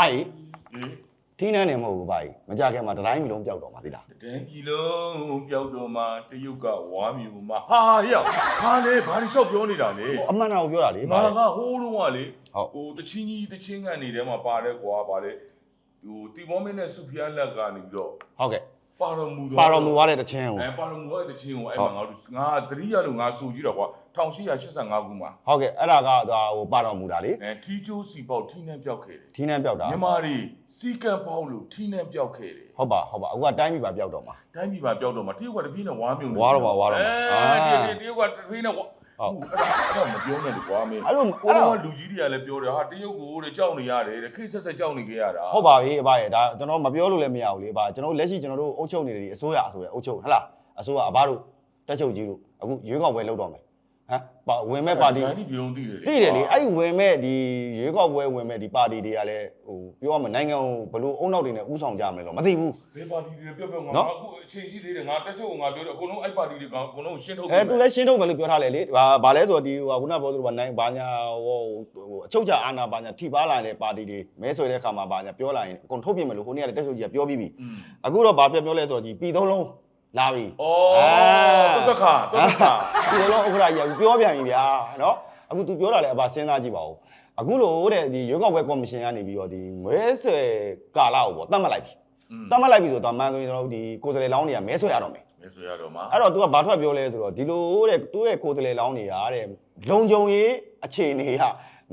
ဘာကြီးဟေးထင်းနှန်းနေမဟုတ်ဘူးဘာကြီးမကြခင်မှာတတိုင်းမီလုံးပျောက်တော့မှာသိလားတန်းကြီးလုံးပျောက်တော့မှတရုတ်ကဝါမျိုးမှာဟာရောက်ဟာလေဘာလို့ရှောက်ပြောနေတာလေဟိုအမှန်တော့ပြောတာလေငါဘာကဟိုးတော့ကလေဟုတ်ဟိုတချင်းကြီးတချင်းကန်နေတဲ့မှာပါတယ်ကွာဗာလေဟိုတီမောမင်းနဲ့စုဖျားလက်ကနေပြီးတော့ဟုတ်ကဲ့ပါတော်မူတော့ပါတော်မူသွားတဲ့တခြင်းကိုအဲပါတော်မူရဲ့တချင်းကိုအဲ့မှာငါတို့ငါတတိယလို့ငါဆိုကြည့်တော့ကွာ 1885ခုမှာဟုတ်ကဲ့အဲ့ဒါကဒါဟိုပါတော်မူတာလေအဲထီကျိုးစီပေါက်ထီနှံပြောက်ခဲ့တယ်ထင်းနှန်းပျောက်တာမြန်မာတွေစီကံပေါက်လို့ထီနှံပြောက်ခဲ့တယ်ဟုတ်ပါဟုတ်ပါအခုကတိုင်းပြည်ပါပျောက်တော့မှာတိုင်းပြည်မှာပြောက်တော့မှတရုတ်ကတပြေးနဲ့ဝါမြုံနေဝါတော့ပါဝါတော့ပါအဲအာတရုတ်တရုတ်ကတပြေးနဲ့ဝါဟုတ်အဲ့ဒါအဲ့ဒါမပြောနဲ့ကွာမင်းအဲ့လိုကိုအဲ့တော့တော့လူကြီးတွေကလည်းပြောတယ်ဟာတရုတ်ကိုတဲ့ကြောက်နေရတယ်တဲ့ခိတ်ဆက်ဆက်ကြောက်နေကြရတာဟုတ်ပါပြီအဘရဲ့ဒါကျွန်တော်မပြောလို့လည်းမရဘူးလေအဘကျွန်တော်လက်ရှိကျွန်တော်တို့အုပ်ချုပ်နေတယ်ဒီအစိုးရအစိုးရအုပ်ချုပ်ဟဟလားအစိုးရအဘတို့တက်ချုပ်ကြီးတို့အခုရွေးကောက်ပွဲလုပ်တော့မယ် ဟမ်ပါဝင်မဲ့ပါတီတိုင်းပြည်ပြုံးသိတယ်သိတယ်လေအဲ့ဒီဝင်မဲ့ဒီရွေးကောက်ပွဲဝင်မဲ့ဒီပါတီတွေကလည်းဟိုပြောရမယ်နိုင်ငံကိုဘလို့အုံနောက်တွေနဲ့ဥဆောင်ကြမလဲတော့မသိဘူးဘယ်ပါတီတွေပြောပြောငါနော်အခုအချိန်ရှိသေးတယ်ငါတက်ချုပ်ငါပြောတယ်အကုန်လုံးအဲ့ပါတီတွေကအကုန်လုံးရှင်းထုတ်အဲသူလည်းရှင်းထုတ်မယ်လို့ပြောထားလေလေဘာဘာလဲဆိုတော့ဒီဟိုခုနပြောသလိုပါနိုင်ဘာညာဟိုဟိုအချုပ်ချအာဏာဘာညာထိပါလာတဲ့ပါတီတွေမဲဆွဲတဲ့အခါမှာဘာညာပြောလာရင်အကုန်ထုတ်ပြင်မယ်လို့ဟိုနေ့ကလည်းတက်ချုပ်ကြီးကပြောပြီးပြီอืมအခုတော့ဘာပြောပြောလဲဆိုတော့ဒီပြည်သုံးလုံး လာပြီ ဩတသက်ခါတသက်ခါ ပြည်သုံးလုံးဥက္ကဋ္ဌကြီးကပြောပြန်ပြီဗျာနော်အခု तू ပြောတာလည်းအပါစဉ်းစားကြည့်ပါဦးအခုလို့တဲ့ဒီရွေးကောက်ပွဲကော်မရှင်ကနေပြီးတော့ဒီမဲဆွဲကာလကိုပေါ့တတ်မှတ်လိုက်ပြီ อืม တတ်မှတ်လိုက်ပြီဆိုတော့မှန်ဆိုရင်ကျွန်တော်တို့ဒီကိုယ်စားလှယ်လောင်းတွေကမဲဆွဲရတော့မယ် မဲဆိုရတော့မှာ အဲ့တော့ तू ကဘာထွက်ပြောလဲဆိုတော့ဒီလိုတဲ့သူ့ရဲ့ကိုယ်စားလှယ်လောင်းတွေကတဲ့လုံခြုံရေးအခြေအနေက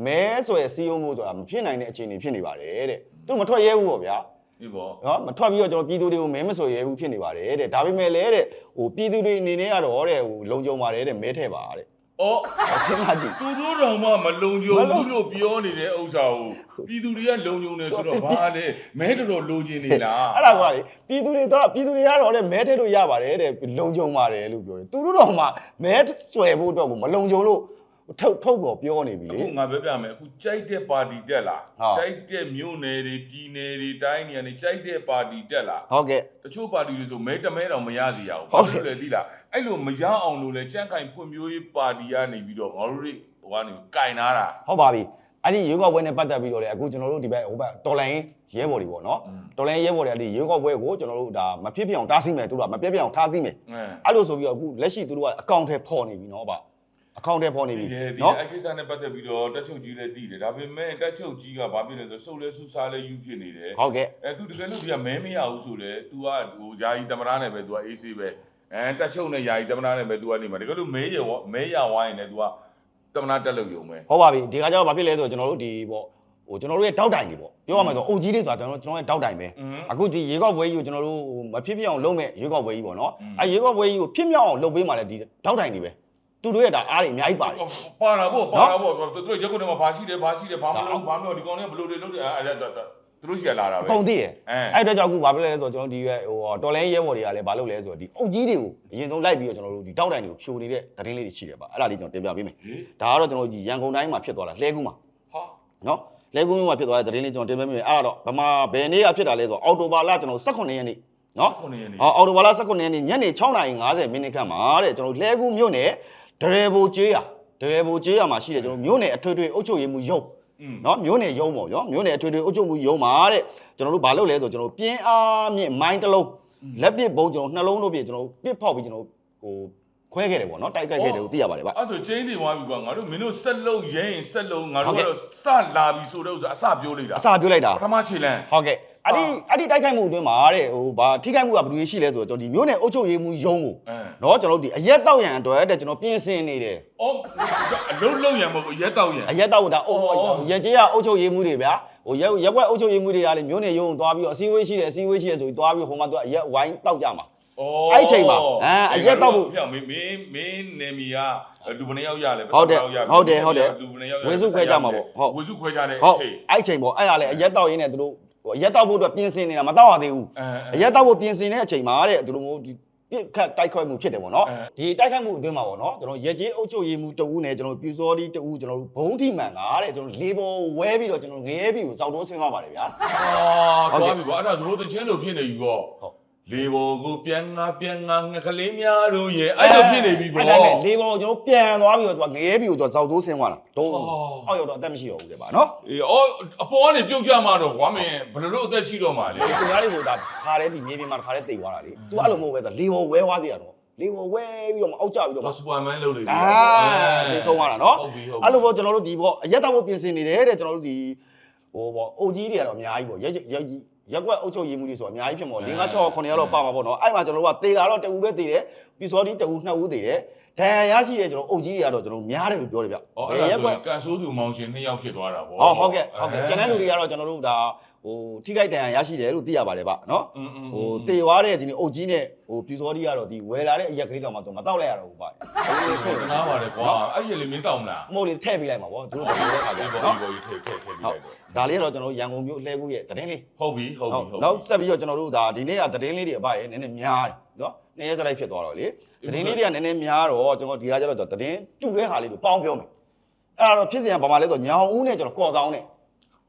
မဲဆွဲစီးရုံးမှုဆိုတာမဖြစ်နိုင်တဲ့အခြေအနေဖြစ်နေပါတယ်တဲ့သူမထွက်ရဲဘူးပေါ့ဗျာ ဒီပေါ့နော်မထွက်ပြီးတော့ကျွန်တော်ပြည်သူတွေကိုမဲမဆွဲရဲဘူးဖြစ်နေပါတယ်တဲ့ဒါပေမဲ့လည်းတဲ့ဟိုပြည်သူတွေအနေနဲ့ကတော့တဲ့ဟိုလုံခြုံပါတယ်တဲ့မဲထဲပါတဲ့ဩအချင်းသားကြည့်သူတို့တော်မှမလုံခြုံမလုံဘူးလို့ပြောနေတဲ့ဥစ္စာကိုပြည်သူတွေကလုံခြုံတယ်ဆိုတော့ဘာလဲမဲတော်တော်လုံခြင်နေလားအဲ့ဒါကလေပြည်သူတွေတော့ပြည်သူတွေကတော့တဲ့မဲထဲလို့ရပါတယ်တဲ့လုံခြုံပါတယ်လို့ပြောတယ်သူတို့တော့မှမဲဆွဲဖို့အတွက်ကိုမလုံခြုံလို့ ထုတ်ထုတ်ပေါ်ပြောနေပြီလေအခုငါပြောပြမယ်အခုကြိုက်တဲ့ပါတီတက်လာဟုတ်ကြိုက်တဲ့မြို့နယ်တွေပြည်နယ်တွေတိုင်းတွေကနေကြိုက်တဲ့ပါတီတက်လာဟုတ်ကဲ့တချို့ပါတီတွေဆိုမဲတမဲတောင်မရစီရဘူးဟုတ်တယ်ဘာလို့လဲသိလားအဲ့လိုမရအောင်လို့လဲကြန့်ခိုင်ဖွံ့ဖြိုးရေးပါတီကနေပြီးတော့ငါတို့တွေဟိုကနေကင်နာတာဟုတ်ပါပြီအဲ့ဒီရွေးကောက်ပွဲနဲ့ပတ်သက်ပြီးတော့လေအခုကျွန်တော်တို့ဒီဘက်ဟိုဘက်တော်လိုင်းရဲဘော်တွေပေါ့နော်อืมတော်လိုင်းရဲဘော်တွေအဲ့ဒီရွေးကောက်ပွဲကိုကျွန်တော်တို့ဒါမဖြစ်ဖြစ်အောင်တားဆီးမယ်သူတို့ကမပြတ်ပြတ်အောင်ထားဆီးမယ်အဲအဲ့လိုဆိုပြီးတော့အခုလက်ရှိသူတို့ကအကောင့်ထဲပေါ်နေပြီနော်ဗျ အကောင့်ထဲပေါ်နေပြီ ဒီလေဒီ နော် အဲ့ကိစ္စနဲ့ပတ်သက်ပြီးတော့တက်ချုပ်ကြီးလည်းတည်တယ်ဒါပေမဲ့တက်ချုပ်ကြီးကဘာဖြစ်လဲဆိုစုပ်လဲစုစားလဲယူဖြစ်နေတယ် ဟုတ်ကဲ့ အဲသူတကယ်လို့ဒီကမဲမရဘူးဆိုလေ तू ကဟိုယာယီတမရနဲ့ပဲ तू က AC ပဲအဲတက်ချုပ်နဲ့ယာယီတမရနဲ့ပဲ तू ကနေမှာတကယ်လို့မဲရမဲရဝိုင်းနေ तू ကတမရတက်လို့ယုံပဲ ဟုတ်ပါပြီဒီကကြောင့်ဘာဖြစ်လဲဆိုတော့ကျွန်တော်တို့ဒီပေါ့ဟိုကျွန်တော်တို့ရဲ့တောက်တိုင်တွေပေါ့ပြောရမယ်ဆိုအုပ်ကြီးတွေဆိုတာကျွန်တော်ကျွန်တော်ရဲ့တောက်တိုင်ပဲ อืม အခုဒီရေကောက်ပွဲကြီးကိုကျွန်တော်တို့ဟိုမဖြစ်ဖြစ်အောင်လုပ်မဲ့ရေကောက်ပွဲကြီးပေါ့နော် อืม အဲရေကောက်ပွဲကြီးကိုဖြစ်မြောက်အောင်လုပ်ပေးမှလည်းဒီတောက်တိုင်တွေပဲ သူတို့ရဲ့ဒါအားတွေအများကြီးပါတယ်ပါတာပေါ့ပါတာပေါ့သူတို့ရက်ကွက်ထဲမှာဘာရှိတယ်ဘာရှိတယ်ဘာမလုပ်ဘာမလုပ်ဒီကောင်တွေကဘလို့တွေလုပ်တယ်အဲအဲသူတို့ရှိရလာတာအပဲကုန်သိရဲ့အဲအဲ့အတွက်ကြောင့်အခုဘာဖြစ်လဲဆိုတော့ကျွန်တော်ဒီရဲ့ဟိုတော်လိုင်းရဲဘော်တွေကလည်းဘာလုပ်လဲဆိုတော့ဒီအုပ်ကြီးတွေကိုအရင်ဆုံးလိုက်ပြီးတော့ကျွန်တော်တို့ဒီတောက်တိုင်တွေကိုဖြိုနေတဲ့သတင်းလေးတွေရှိတယ်ပါအဲ့ဒါလေးကျွန်တော်တင်ပြပေးမယ်ဟေးဒါကတော့ကျွန်တော်တို့ဒီရန်ကုန်တိုင်းမှာဖြစ်သွားတာလှဲကူးမှာဟာနော်လှဲကူးမှာဖြစ်သွားတဲ့သတင်းလေးကျွန်တော်တင်ပြပေးမယ်အဲ့ဒါတော့ဗမာဘယ်နေ့ကဖြစ်တာလဲဆိုတော့အော်တိုဘာလကျွန်တော်18ရက်နေ့နော်ခုနှစ်ရက်နေအော်အော်တိုဘာလ18ရက်နေ့ညနေ6:50မိနစ်ခန့်မှာတဲ့ကျွန်တော်တို့လှဲကူးမြို့နယ် ဒရဲဘူကျေးရဒရဲဘူကျေးရမှာရှိတယ်ကျွန်တော်မြို့နယ်အထွေထွေအုပ်ချုပ်ရေးမှူးရုံးอืมနော်မြို့နယ်ရုံးပေါ့နော်မြို့နယ်အထွေထွေအုပ်ချုပ်မှုရုံးမှာတဲ့ကျွန်တော်တို့ဘာလုပ်လဲဆိုတော့ကျွန်တော်တို့ပြင်းအားမြင့်မိုင်းတစ်လုံးလက်ပစ်ဘုံကျွန်တော်နှလုံးတို့ပြကျွန်တော်တို့ပစ်ဖောက်ပြီးကျွန်တော်တို့ဟိုခွဲခဲ့တယ်ပေါ့နော်တိုက်ခိုက်ခဲ့တယ်ကိုသိရပါတယ်ဗျအဲ့ဆိုကျင်းနေသွားပြီကွာငါတို့မင်းတို့ဆက်လုံးရဲရင်ဆက်လုံးငါဟုတ်တို့ကဲ့ကတော့စလာပြီဆိုတော့ဥစ္စာအစပြောလိုက်တာအစာပြောလိုက်တာပထမခြေလမ်းဟုတ်ကဲ့ အဲ့ဒီအဲ့ဒီတိုက်ခိုက်မှုအတွင်းမှာတဲ့ဟိုဘာထိခိုက်မှုကဘယ်လိုရှိလဲဆိုတော့ကျွန်တော်ဒီမြို့နယ်အုပ်ချုပ်ရေးမှုရုံးကိုအဲနော်ကျွန်တော်တို့ဒီအရက်တောက်ရန်အတွက်တဲ့ကျွန်တော်ပြင်ဆင်နေတယ်အော်အလုံးလုံးရံမဟုတ်ဘူးရက်တောက်ရံအရက်တောက်တာအုပ်အော်ရက်ကြီးကအုပ်ချုပ်ရေးမှုတွေဗျာဟိုရက်ရက်ွက်အုပ်ချုပ်ရေးမှုတွေကလည်းမြို့နယ်ရုံးကိုသွားပြီးတော့အစည်းအဝေးရှိတယ်အစည်းအဝေးရှိတယ်ဆိုပြီးသွားပြီးဟိုမှာသူကအရက်ဝိုင်းတောက်ကြမှာအော်အဲ့ချိန်မှာအဲအရက်တောက်ဖို့ပြမင်းမင်းမင်းနေမီကလူဘယ်နှယောက်ရလဲဟုတ်တယ်ဘယ်နှယောက်ရဟုတ်တယ်ဟုတ်တယ်လူဘယ်နှယောက်ရဝေစုခွဲကြမှာပေါ့ဟုတ်ဝေစုခွဲကြတဲ့အဟုတ်ချိန်အဲ့ချိန်ပေါ့အဲ့ဒါလည်းအရက်တောက်ရင်းနဲ့သူတို့ ဟိုအရက်တောက်ဖို့အတွက်ပြင်ဆင်နေတာမတောက်ရသေးဘူးအဲအရက်တောက်ဖို့ပြင်ဆင်တဲ့အချိန်မှာတဲ့သူတို့မျိုးဒီပြစ်ခတ်တိုက်ခိုက်မှုဖြစ်တယ်ပေါ့နော်အဲဒီတိုက်ခိုက်မှုအတွင်းမှာပေါ့နော်ကျွန်တော်ရက်ကြီးအုပ်ချုပ်ရေးမှုတဦးနဲ့ကျွန်တော်ပြူစောဒီတဦးကျွန်တော်ဘုံထိမှန်တာတဲ့ကျွန်တော်လေပေါ်ဝဲပြီးတော့ကျွန်တော်ငရဲပြီးကိုစောက်တိုးဆင်းသွားပါတယ်ဗျာအာဟုတ်ကဲ့သွားပြီကွာအဲ့ဒါတို့တချင်းလို့ဖြစ်နေပြီကောဟုတ် လေဘောကိုပြန်ငါပြန်ငါငကလေးများတို့ရဲ့အဲ့လိုဖြစ်နေပြီပေါ့အဲ့ဒါနဲ့လေဘောကိုကျွန်တော်ပြန်သွားပြီးတော့သူကငရဲပြီးတော့ဇောက်သိုးဆင်းသွားတာဒုံးဟောအောက်ရောက်တော့အသက်မရှိတော့ဘူးလေပါနော်အေးအော်အပေါ်ကနေပြုတ်ကြမှာတော့ကွာမင်းဘယ်လိုလုပ်အသက်ရှိတော့မှာလဲဒီညာလေးကိုဒါခါတဲ့ဒီမြေပြင်မှာခါတဲ့တိတ်သွားတာလေသူအဲ့လိုမဟုတ်ပဲဆိုလေဘောဝဲသွားသေးတာတော့လေဘောဝဲပြီးတော့မအောက်ကျပြီးတော့တော့စပွန်မန်လုပ်နေပြီအာသိဆုံးသွားတာနော်ဟုတ်ပြီဟုတ်ပြီအဲ့လိုပေါ့ကျွန်တော်တို့ဒီပေါ့အရက်တောက်ဖို့ပြင်ဆင်နေတယ်တဲ့ကျွန်တော်တို့ဒီဟိုပေါ့အုတ်ကြီးတွေကတော့အများကြီးပေါ့ရက်ရက်ကြီး ရက်ကွက်အုတ်ချုပ်ရည်မှုတွေဆိုအများကြီးဖြစ်မော်၄၅6 9ရက်တော့ပါမှာပေါ့နော်အဲ့မှာကျွန်တော်တို့ကတေတာတော့တအူပဲတေတယ်ပြီးစောဒီတအူနှစ်ဦးတေတယ် ဒဏ်ရာရရှိတဲ့ကျွန်တော်အုပ်ကြီးတွေကတော့ကျွန်တော်များတယ်လို့ပြောတယ်ဗျ။ဟောအဲ့ဒါဆိုရင်ကန်ဆိုးသူမောင်ရှင်နှစ်ယောက်ဖြစ်သွားတာဗော။ဟောဟုတ်ကဲ့ဟုတ်ကဲ့ကျွန်တော်တို့တွေကတော့ကျွန်တော်တို့ဒါဟိုထိခိုက်ဒဏ်ရာရရှိတယ်လို့သိရပါတယ်ဗျနော်။ဟိုတေွားတဲ့ဒီအုပ်ကြီးနဲ့ဟိုပြူစောတီကတော့ဒီဝယ်လာတဲ့အရက်ကလေးတော့မှသူမတောက်လိုက်ရတော့ဘူးဗျ။ဟုတ်ကဲ့နားပါတယ်ကွာ။အဲ့ရလေးမင်းတောင်းမလား။မဟုတ်လေထည့်ပေးလိုက်မှာဗော။သူတို့ပြောတဲ့အခါကျတော့ဒီပေါ်ကြီးထည့်ထည့်ထည့်ပေးလိုက်တော့ဒါလေးကတော့ကျွန်တော်ရန်ကုန်မြို့အလှဲကူးရဲ့သတင်းလေးဟုတ်ပြီဟုတ်ပြီဟုတ်ပြီနောက်ဆက်ပြီးတော့ကျွန်တော်တို့ဒါဒီနေ့ကသတင်းလေးတွေအပရဲ့နည်းနည်းများတယ် နော်နည်းရဲစလိုက်ဖြစ်သွားတော့လေတတင်းလေးတွေကနည်းနည်းများတော့ကျွန်တော်ဒီကကျတော့တတင်းတူတဲ့ဟာလေးကိုပေါင်းပြောမယ်အဲ့ဒါတော့ဖြစ်စဉ်ကဘာမှလဲဆိုညောင်ဦးနဲ့ကျွန်တော်ကော်ဆောင်နဲ့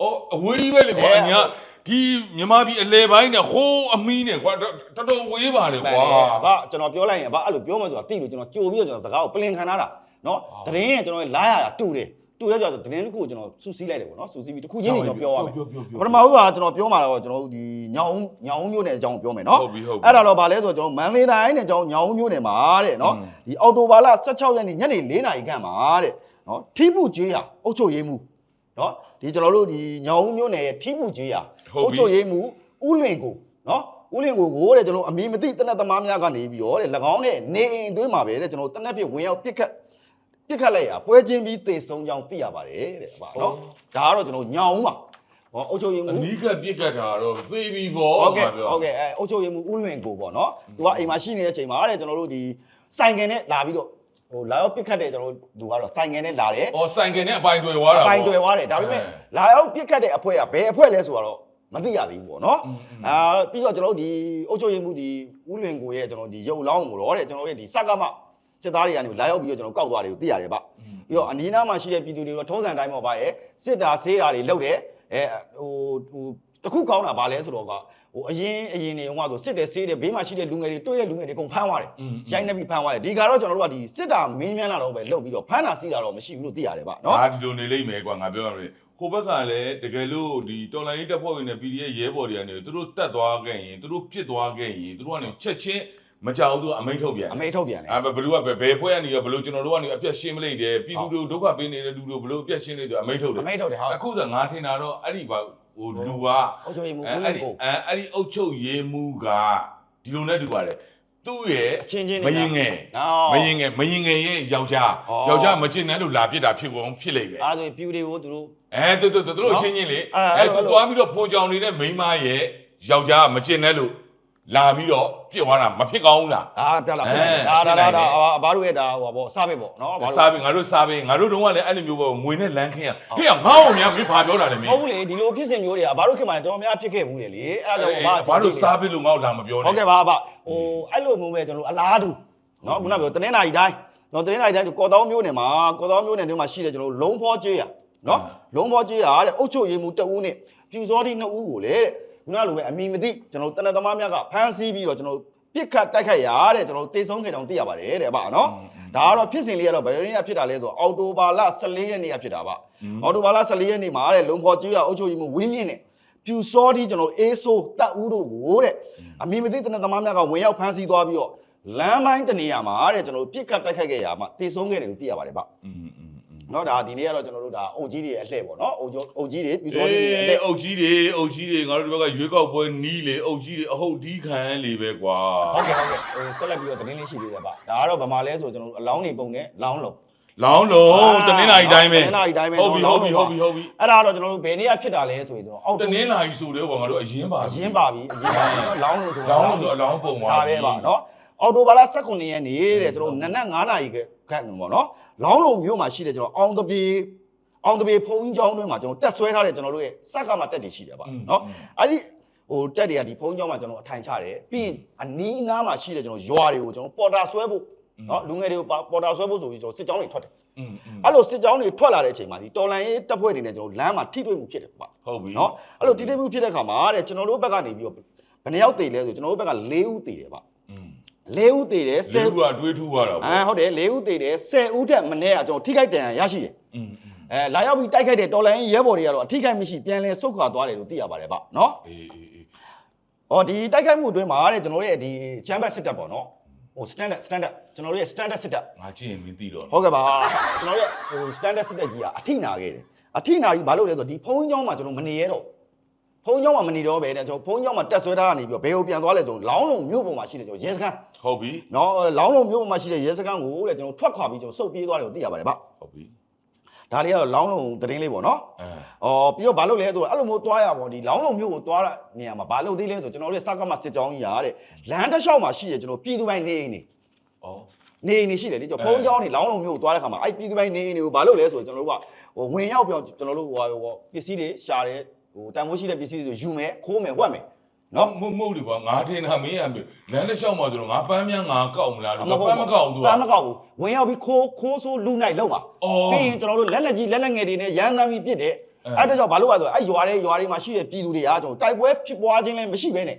အော်အဝေးကြီးပဲလေကွာအဲညာဒီမြန်မာပြည်အလဲပိုင်းနဲ့ဟိုးအမီးနဲ့ကွာတော်တော်ဝေးပါလေကွာဘာကျွန်တော်ပြောလိုက်ရင်ဘာအဲ့လိုပြောမှဆိုတာတိလို့ကျွန်တော်ကြိုပြီးတော့ကျွန်တော်စကားကိုပလင်ခံထားတာနော်တတင်းရဲ့ကျွန်တော်လာရတာတူတယ် တူတဲ့ကြောင့်တတင်းတစ်ခုကိုကျွန်တော်စူးစီးလိုက်တယ်ပေါ့နော်စူးစီးပြီးတစ်ခုချင်းနေကျွန်တော်ပြောရမယ်ပထမဦးကကျွန်တော်ပြောမှာတော့ကျွန်တော်တို့ဒီညောင်ဦးညောင်ဦးမျိုးနယ်အကြောင်းပြောမယ်နော်ဟုတ်ပြီဟုတ်ပြီအဲ့ဒါတော့ဗာလဲဆိုတော့ကျွန်တော်မန္တလေးတိုင်းနဲ့ကျွန်တော်ညောင်ဦးမျိုးနယ်မှာတဲ့နော်อืมဒီအော်တိုဘာလ16ရက်နေ့ညနေ4နာရီခန့်မှာတဲ့နော်ထီးပုကျွေးရအုတ်ချုပ်ရေးမှုနော်ဒီကျွန်တော်တို့ဒီညောင်ဦးမျိုးနယ်ရဲ့ထီးပုကျွေးရဟုတ်ပြီအုတ်ချုပ်ရေးမှုဥလွင်ကိုနော်ဥလင်ကိုကိုတဲ့ကျွန်တော်အမီမသိတနက်သမားများကနေပြီးတော့တဲ့၎င်းနဲ့နေအိမ်အတွင်းမှာပဲတဲ့ကျွန်တော်တနက်ပြဝင်ရောက်ပြစ်ခတ် ပြစ်ခတ်လိုက်ရပွဲချင်းပြီးတေဆုံးကြောင်းသိရပါတယ်တဲ့အမနော်ဒါကတော့ကျွန်တော်ညောင်းပါဟောအုတ်ချုပ်ရင်မူ အနီးကပ်ပြစ်ကတ်တာကတော့သေပြီပေါ့ဟုတ်ကဲ့ဟုဟုတ်တ်ကဲ့ ကဲ့အဲအုတ်ချုပ်ရမှုဥလွင်ကိုပေါ့နော်သူကအိမ်မှာရှိနေတဲ့အချိန်မှာတဲ့ကျွန်တော်တို့ဒီဆိုင်ကယ်နဲ့လာပြီးတော့ဟိုလာရောက်ပစ်ခတ်တဲ့ကျွန်တော်တို့သူကတော့ဆိုင်ကယ်နဲ့လာတယ်အော်ဆိုင်ကနေအပိုင်တွေွားတာအပေါ့ ပိုင်တွေွားတယ်ဒါပေမဲ့လာရောက်ပစ်ခတ်တဲ့အဖွဲ့ကဘယ်အဖွဲ့လဲဆိုတော့မသိရသေးဘူးပေါ့နော်အာပြီးတော့ကျွန်တော်တို့ဒီအုတ်ချုပ်ရမှုဒီဥလွင်ကိုရဲ့ကျွန်တော်ဒီရုပ်လောင်းကိုတော့တဲ့ကျွန်တော်ရဲ့ဒီစက္ကမ စစ်သားတွေကနေလာရောက်ပြီးတော့ကျွန်တော်ကောက်သွားတယ်ကိုသိရတယ်ဗျပြီးတော့အနီးနားမှာရှိတဲ့ပြည်သူတွေတော့ထုံးစံတိုင်းပေါ့ဗျရဲ့စစ်တာဆေးတာတွေလုပ်တယ်အဲဟိုဟိုတခုကောင်းတာဗာလဲဆိုတော့ကဟိုအရင်အရင်နေဟိုမှာဆိုစစ်တယ်ဆေးတယ်ဘေးမှာရှိတဲ့လူငယ်တွေတွေ့တဲ့လူငယ်တွေအကုန်ဖမ်းသွားတယ်อืมရိုက်နေပြီးဖမ်းသွားတယ်ဒီကတော့ကျွန်တော်တို့ကဒီစစ်တာမင်းမြန်းလာတော့ပဲလုပ်ပြီးတော့ဖမ်းတာစီးတာတော့မရှိဘူးလို့သိရတယ်ဗျနော်ဒါဒီလိုနေလိမ့်မယ်ကွာငါပြောရမယ်ဟိုဘက်ကလည်းတကယ်လို့ဒီတော်လိုင်းရေးတပ်ဖွဲ့ဝင်တွေ PDF ရဲဘော်တွေကနေသူတို့တက်သွားခဲ့ရင်သူတို့ပြစ်သွားခဲ့ရင်သူတို့ကနေချက်ချင်း မကြောက်ဘူးသူကအမိန့်ထုတ်ပြန်အမေထုတ်ပြန်တယ်အဲဘယ်လိုကဘယ်ဘယ်ဖွဲ့ကနေရောဘယ်လိုကျွန်တော်တို့ကနေအပြတ်ရှင်းမလိုက်တယ်ပြည်သူတို့ဒုက္ခပေးနေတဲ့လူတို့ဘယ်လိုအပြတ်ရှင်းနေတယ်အမိန့်ထုတ်တယ်အမေထုတ်တယ်ဟုတ်အခုဆိုငါထင်တာတော့အဲ့ဒီကဟိုလူကအုတ်ချုပ်ရမှုအဲဥလအဲ့င်ဒီကိုအဲအဲ့ဒီအုတ်ချုပ်ရေးမှုကဒီလိုနဲ့တူပါတယ်သူ့ရဲ့အချင်းချင်းမရင်ငယ်နော်မရင်ငယ်မရင်ငယ်ရဲ့ယောက်ျားဩယောက်ျားမကျင်တဲ့လို့လာပြစ်တာဖြစ်ကုန်ဖြစ်လိမ့်မယ်အားဆိုပြူတွေကိုသူတို့အဲတူတူတူတို့ချင်းချင်းလေအဲအဲအဲ့လိုသူသွားပြီးတော့ဖုန်ကြောင်နေတဲ့မိန်းမရဲ့ယောက်ျားမကျင်တဲ့လို့ လာပြီးတော့ပြစ်သွားတာမဖြစ်ကောင်းဘူးလားဒါပြလာအဲဒါဒါဒါဖြစ်နိုင်တယ်ဒါအဘာတို့ရဲ့ဒါဟိုပါပေါ့စားပဲပေါ့နော်ဘာလို့စားပြီးငါတို့စားပြီးငါတို့တုန်းကလည်းအဲ့လိုမျိုးပေါ့ငွေနဲ့လမ်းခင်းရဟေ့ငါ့ကိုများမင်းဘာပြောတာလဲမင်းဟုတ်ဘူးလေဒီလိုဖြစ်စဉ်မျိုးတွေကဘာလို့ခင်ဗျာတော်တော်များဖြစ်ခဲ့ဘူးလေလေအဲ့ဒါကြောင့်ဘာဘာလို့စားပြီးလို့ငါ့ကိုလာမပြောနဲ့ဟုတ်ကဲ့ပါပါဟိုအဲ့လိုမျိုးပဲကျွန်တော်အလားတူနော်ခုနကပြောတနင်္လာရီတိုင်းနော်တနင်္လာရီတိုင်းကော်တောင်းမျိုးနယ်မှာကော်တောင်းမျိုးနယ်တွေမှာရှိတဲ့ကျွန်တော်လုံးဖောကျေးရနော်လုံးဖောကျေးရတဲ့အုတ်ချုပ်ရည်မှုတအူးနဲ့ပြူစောတိနှစ်ဦးကိုလေတဲ့ ခုနလိုပဲအမိမသိကျွန်တော်တနက်သမားများကဖမ်းဆီးပြီးတော့ကျွန်တော်ပြစ်ခတ်တိုက်ခိုက်ရာတဲ့ကျွန်တော်တေဆုံးခဲ့တောင်သိရပါတယ်တဲ့အပါနော်ဒါကတော့ဖြစ်စဉ်လေးကတော့ဘယ်ရင်းရဖြစ်တာလဲဆိုတော့အော်တိုဘာလ14ရက်နေ့ကဖြစ်တာပါအော်တိုဘာလ14ရက်နေ့မှာတဲ့လုံဖော်ကျွေးရအုပ်ချုပ်ရေးမှူးဝင်းမြင့်နဲ့ပြူစောတိကျွန်တော်အေးဆိုးတပ်ဦးတို့ကိုတဲ့အမိမသိတနက်သမားများကဝင်ရောက်ဖမ်းဆီးသွားပြီးတော့လမ်းပိုင်းတနေရာမှာတဲ့ကျွန်တော်ပြစ်ခတ်တိုက်ခိုက်ခဲ့ရာမှာတေဆုံးခဲ့တယ်လို့သိရပါတယ်ဗျအင်း เนาะဒါဒီနေ့ကတော့ကျွန်တော်တို့ဒါအုတ်ကြီးတွေရဲ့အလှည့်ပေါ့เนาะအုတ်ကြီးအုတ်ကြီးတွေပြူစော အေး ဒီတွေရဲ့အလှည့် အုတ်ကြီးတွေအုတ်ကြီးတွေငါတို့ဒီဘက်ကရွေးကောက်ပွဲနီးလေအုတ်ကြီးတွေအဟုတ်ဒီခံလေပဲကွာ ဟုတ်ကဲ့ဟုတ်ကဲ့ဟိုဆက်လက်ပြီးတော့သတင်းလေးရှိသေးတယ်ဗျဒါကတော့ဗမာလဲဆိုကျွန်တော်တို့အလောင်းနေပုံနဲ့လောင်းလုံး လောင်းလုံးတနင်္လာရီတိုင်းပဲ တနင်္လာရီတိုင်းပဲ ဟုတ်ပြီဟုတ်ပြီဟုတ်ပြီဟုတ်ပြီ အဲ့ဒါကတော့ကျွန်တော်တို့ဘယ်နေ့ကဖြစ်တာလဲဆိုရင်ကျွန်တော်အောက် တနင်္လာရီဆိုတော့ငါတို့အရင်ပါ အရင်ပါပြီအရင်ပါပြီလောင်းလုံးဆို လောင်းလို့ဆိုအလောင်းပုံသွား ဒါပဲပါနော် အော်တိုဘာလ18ရက်နေ့တဲ့ကျွန်တော်နနက်9နာရီခန့်ပေါ့နော်လောင်းလုံမြို့မှာရှိတဲ့ကျွန်တော်အောင်တပြေအောင်တပြေဖုံကြီးကျောင်းတွင်းမှာကျွန်တော်တက်ဆွဲထားတဲ့ကျွန်တော်တို့ရဲ့စက်ကမှတက်တည်ရှိတယ်ပါနော်အဲ့ဒီဟိုတက်တွေကဒီဖုံကြီးကျောင်းမှာကျွန်တော်အထိုင်ချတယ်ပြီးရင်အနီးအနားမှာရှိတဲ့ကျွန်တော်ရွာတွေကိုကျွန်တော်ပေါ်တာဆွဲဖို့နော်လူငယ်တွေကိုပေါ်တာဆွဲဖို့ဆိုပြီးကျွန်တော်စစ်ကြောင်းတွေထွက်တယ်။အဲ့လိုစစ်ကြောင်းတွေထွက်လာတဲ့အချိန်မှာဒီတော်လန်ရေးတပ်ဖွဲ့တွေနဲ့ကျွန်တော်လမ်းမှာထိတွေ့မှုဖြစ်တယ်ကွာ။ဟုတ်ပြီ။နော်အဲ့လိုထိတွေ့မှုဖြစ်တဲ့အခါမှာတဲ့ကျွန်တော်တို့ဘက်ကနေပြီးတော့ဘယ်နှယောက်တည်လဲဆိုကျွန်တော်တို့ဘက်က၄ဦးတည်တယ်ဗျ။ ၄ဦးသေတယ်10 10ဦးကတွေးထူးသွားတာပေါ့အဲဟုတ်တယ်၄ဦးသေတယ်10ဦးတက်မနေ့ကကျွန်တော်ထိခိုက်တန်ရရှိတယ်อืมအဲလာရောက်ပြီးတိုက်ခိုက်တဲ့တော်လိုင်းရဲဘော်တွေကတော့အထိခိုက်မရှိပြန်လဲဆုတ်ခွာသွားတယ်လို့သိရပါတယ်ဗျနော်အေးအေးအေးဟောဒီတိုက်ခိုက်မှုအတွင်းမှာတဲ့ကျွန်တော်ရဲ့ဒီချမ်ဘတ်စစ်တပ်ပေါ့နော်ဟို standard standard ကျွန်တော်တို့ရဲ့ standard စစ်တပ်ငါကြည့်ရင်မင်းသိတော့ဟုတ်ကဲ့ပါကျွန်တော်ရဲ့ဟို standard စစ်တပ်ကြီးကအထိနာခဲ့တယ်အထိနာကြီးဘာလို့လဲဆိုတော့ဒီဖုန်းကြောင်းမှာကျွန်တော်မနေရတော့ ဖုန်းကြောင်းမှာမနေတော့ပဲတဲ့ကျွန်တော်ဖုန်းကြောင်းမှာတက်ဆွဲထားတာနေပြီးတော့ဘယ်ကိုပြန်သွားလဲဆိုတော့လောင်းလုံးမြို့ပေါ်မှာရှိတဲ့ကျွန်တော်ရဲစခန်းဟုတ်ပြီနော်လောင်းလုံးမြို့ပေါ်မှာရှိတဲ့ရဲစခန်းကိုတဲ့ကျွန်တော်ထွက်ခွာပြီးကျွန်တော်စုပ်ပြေးသွားတယ်လို့သိရပါတယ်ဗျဟုတ်ပြီ။ဒါလေးကတော့လောင်းလုံးသတင်းလေးပေါ့နော်။အဲအော်ပြီးတော့ဘာလုပ်လဲဆိုတော့အဲ့လိုမျိုးသွားရပါဘောဒီလောင်းလုံးမျိုးကိုသွားတဲ့နေရာမှာဘာလုပ်သေးလဲဆိုတော့ကျွန်တော်တို့ရဲ့စကားမစစ်ကြောင်းကြီးရာတဲ့လမ်းတစ်လျှောက်မှာရှိတယ်ကျွန်တော်ပြည်သူပိုင်းနေအိမ်နေဩနေအိမ်နေရှိတယ်လေကျွန်တော်ဖုန်းကြောင်းနေလောင်းလုံးမျိုးကိုသွားတဲ့ခါမှာအဲ့ပြည်သူပိုင်းနေအိမ်တွေကိုဘာလုပ်လဲဆိုတော့ကျွန်တော်တို့ကဟိုဝင်ရောက်ပြောကျွန်တော်တို့ဟိုဟိုပစ္စည်းတွေရှာတယ် ဟိုတန်ဖိုးရှိတဲ့ပစ္စည်းတွေဆိုယူမယ်ခိုးမယ်ဝက်မယ်နော်နော်မဟုတ်မဟုတ်ဒီကွာငါထင်တာမင်းရပြီလမ်းတစ်လျှောက်မှာဆိုတော့ငါပန်းမြန်းငါကောက်မလားလို့ပန်းမကောက်ဘူးသူကပန်းမကောက်ဘူးဝင်ရောက်ပြီးခိုးခိုးဆိုးလူနိုင်လောက်ပါဩပြီးရင်ကျွန်တော်တို့လက်လက်ကြီးလက်လက်ငယ်တွေနဲ့ရန်တမ်းပြီးပြစ်တယ်အဲအဲ့ဒါကြောင့်ဘာလို့လဲဆိုတော့အဲ့ရွာတွေရွာတွေမှာရှိတဲ့ပြည်သူတွေကကျွန်တော်တိုက်ပွဲဖြစ်ပွားခြင်းလည်းမရှိဘဲနဲ့